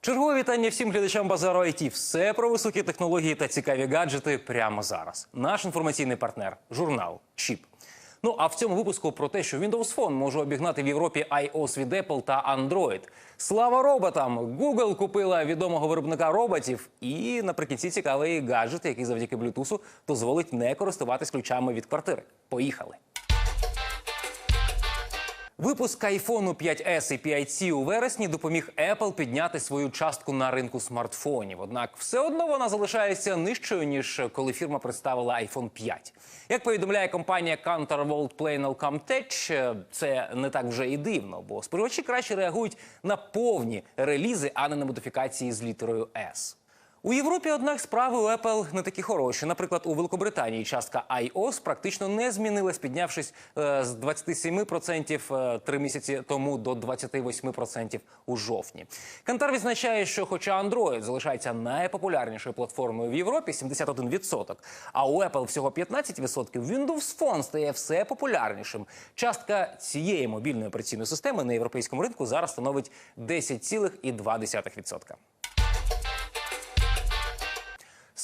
Чергове вітання всім глядачам базару IT. Все про високі технології та цікаві гаджети прямо зараз. Наш інформаційний партнер журнал Чіп. Ну а в цьому випуску про те, що Windows Phone може обігнати в Європі iOS від Apple та Android. Слава роботам! Google купила відомого виробника роботів. І наприкінці цікавий гаджет, який завдяки Bluetooth дозволить не користуватись ключами від квартири. Поїхали! Випуск iPhone 5S і 5C у вересні допоміг Apple підняти свою частку на ринку смартфонів. Однак все одно вона залишається нижчою ніж коли фірма представила iPhone 5. Як повідомляє компанія Countervolt Plainal Comtech, це не так вже і дивно, бо споживачі краще реагують на повні релізи, а не на модифікації з літерою S. У Європі, однак, справи у Apple не такі хороші. Наприклад, у Великобританії частка iOS практично не змінилась, піднявшись е, з 27% е, три місяці тому до 28% у жовтні. Кантар відзначає, що, хоча Android залишається найпопулярнішою платформою в Європі 71%, а у Apple всього 15%, Windows Phone стає все популярнішим. Частка цієї мобільної операційної системи на європейському ринку зараз становить 10,2%.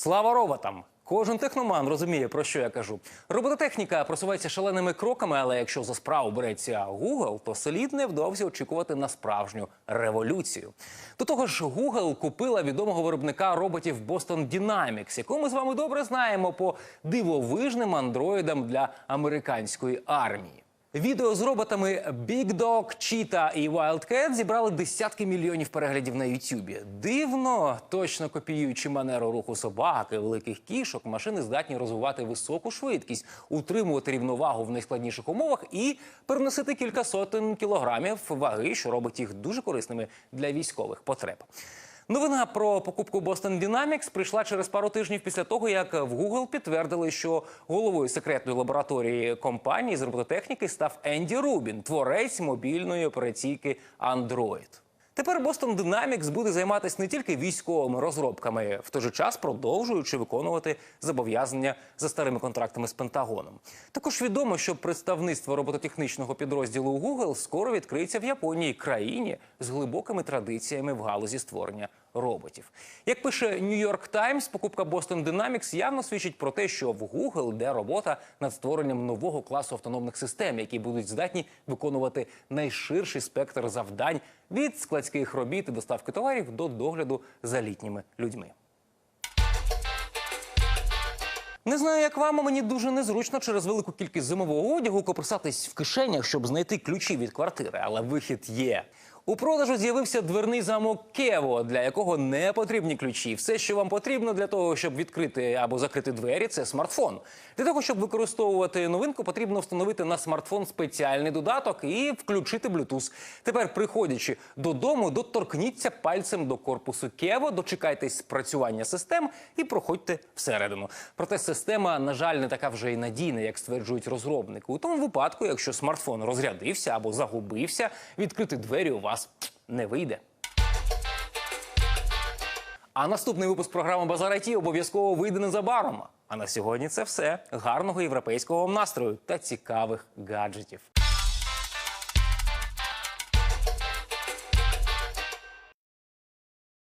Слава роботам! Кожен техноман розуміє, про що я кажу. Робототехніка просувається шаленими кроками, але якщо за справу береться Google, то слід невдовзі очікувати на справжню революцію. До того ж, Google купила відомого виробника роботів Boston Dynamics, яку ми з вами добре знаємо по дивовижним андроїдам для американської армії. Відео з роботами Big Dog, Cheetah і Wildcat зібрали десятки мільйонів переглядів на Ютубі. Дивно, точно копіюючи манеру руху собак і великих кішок, машини здатні розвивати високу швидкість, утримувати рівновагу в найскладніших умовах і переносити кілька сотень кілограмів ваги, що робить їх дуже корисними для військових потреб. Новина про покупку Boston Dynamics прийшла через пару тижнів після того, як в Google підтвердили, що головою секретної лабораторії компанії з робототехніки став Енді Рубін, творець мобільної операційки Android. Тепер Boston Dynamics буде займатися не тільки військовими розробками, в той же час продовжуючи виконувати зобов'язання за старими контрактами з Пентагоном. Також відомо, що представництво робототехнічного підрозділу Google скоро відкриється в Японії, країні з глибокими традиціями в галузі створення роботів. Як пише New York Times, покупка Boston Dynamics явно свідчить про те, що в Google йде робота над створенням нового класу автономних систем, які будуть здатні виконувати найширший спектр завдань від складських робіт і доставки товарів до догляду за літніми людьми. Не знаю, як вам, а мені дуже незручно через велику кількість зимового одягу копирсатись в кишенях, щоб знайти ключі від квартири, але вихід є. У продажу з'явився дверний замок Кево, для якого не потрібні ключі. Все, що вам потрібно для того, щоб відкрити або закрити двері, це смартфон. Для того, щоб використовувати новинку, потрібно встановити на смартфон спеціальний додаток і включити Bluetooth. Тепер, приходячи додому, доторкніться пальцем до корпусу Кево, дочекайтесь спрацювання систем і проходьте всередину. Проте система, на жаль, не така вже й надійна, як стверджують розробники. У тому випадку, якщо смартфон розрядився або загубився, відкрити двері у вас не вийде. А наступний випуск програми Базар ІТ обов'язково вийде незабаром. А на сьогодні це все. Гарного європейського настрою та цікавих гаджетів.